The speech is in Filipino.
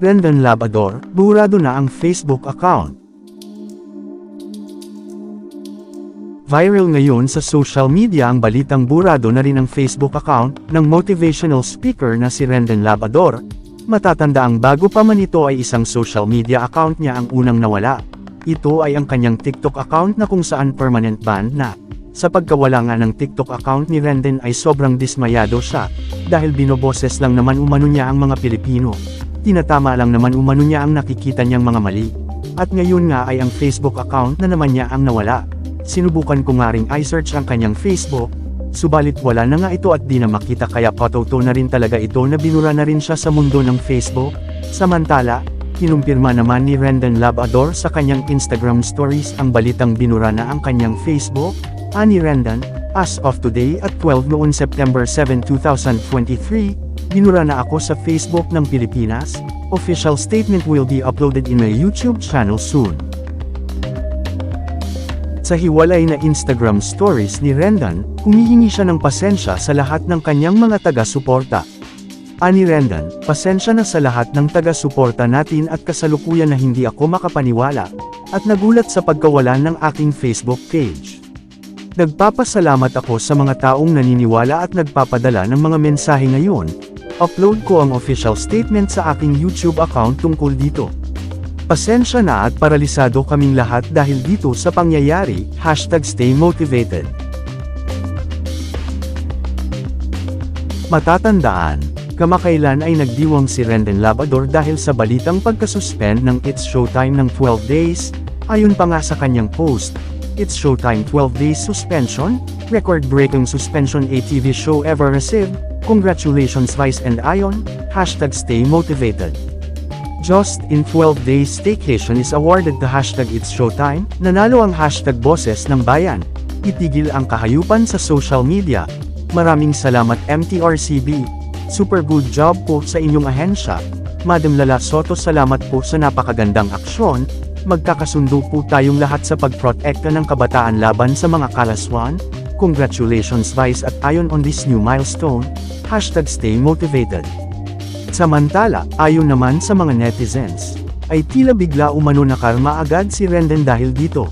Rendon Labador, burado na ang Facebook account. Viral ngayon sa social media ang balitang burado na rin ang Facebook account ng motivational speaker na si Rendon Labador. Matatanda ang bago pa man ito ay isang social media account niya ang unang nawala. Ito ay ang kanyang TikTok account na kung saan permanent ban na. Sa pagkawala nga ng TikTok account ni Rendon ay sobrang dismayado siya, dahil binoboses lang naman umano niya ang mga Pilipino. Tinatama lang naman umano niya ang nakikita niyang mga mali. At ngayon nga ay ang Facebook account na naman niya ang nawala. Sinubukan ko nga ring i-search ang kanyang Facebook, subalit wala na nga ito at di na makita kaya patoto na rin talaga ito na binura na rin siya sa mundo ng Facebook. Samantala, kinumpirma naman ni Rendon Labador sa kanyang Instagram stories ang balitang binura na ang kanyang Facebook, ani Rendon, as of today at 12 noon September 7, 2023, binura na ako sa Facebook ng Pilipinas, official statement will be uploaded in my YouTube channel soon. Sa hiwalay na Instagram stories ni Rendon, humihingi siya ng pasensya sa lahat ng kanyang mga taga-suporta. Ani Rendon, pasensya na sa lahat ng taga-suporta natin at kasalukuyan na hindi ako makapaniwala, at nagulat sa pagkawala ng aking Facebook page. Nagpapasalamat ako sa mga taong naniniwala at nagpapadala ng mga mensahe ngayon. Upload ko ang official statement sa aking YouTube account tungkol dito. Pasensya na at paralisado kaming lahat dahil dito sa pangyayari, hashtag stay motivated. Matatandaan, kamakailan ay nagdiwang si Rendon Labador dahil sa balitang pagkasuspend ng It's Showtime ng 12 days, ayon pa nga sa kanyang post, It's Showtime 12 days suspension, record-breaking suspension ATV show ever received, congratulations Vice and Ion, hashtag stay motivated. Just in 12 days staycation is awarded the hashtag It's Showtime, nanalo ang hashtag Boses ng Bayan. Itigil ang kahayupan sa social media. Maraming salamat MTRCB. Super good job po sa inyong ahensya. Madam Lala Soto salamat po sa napakagandang aksyon. Magkakasundo po tayong lahat sa pagprotekta ng kabataan laban sa mga kalaswan. Congratulations Vice at Ion on this new milestone. Hashtag stay motivated. Samantala, ayon naman sa mga netizens, ay tila bigla umano na karma agad si Rendon dahil dito.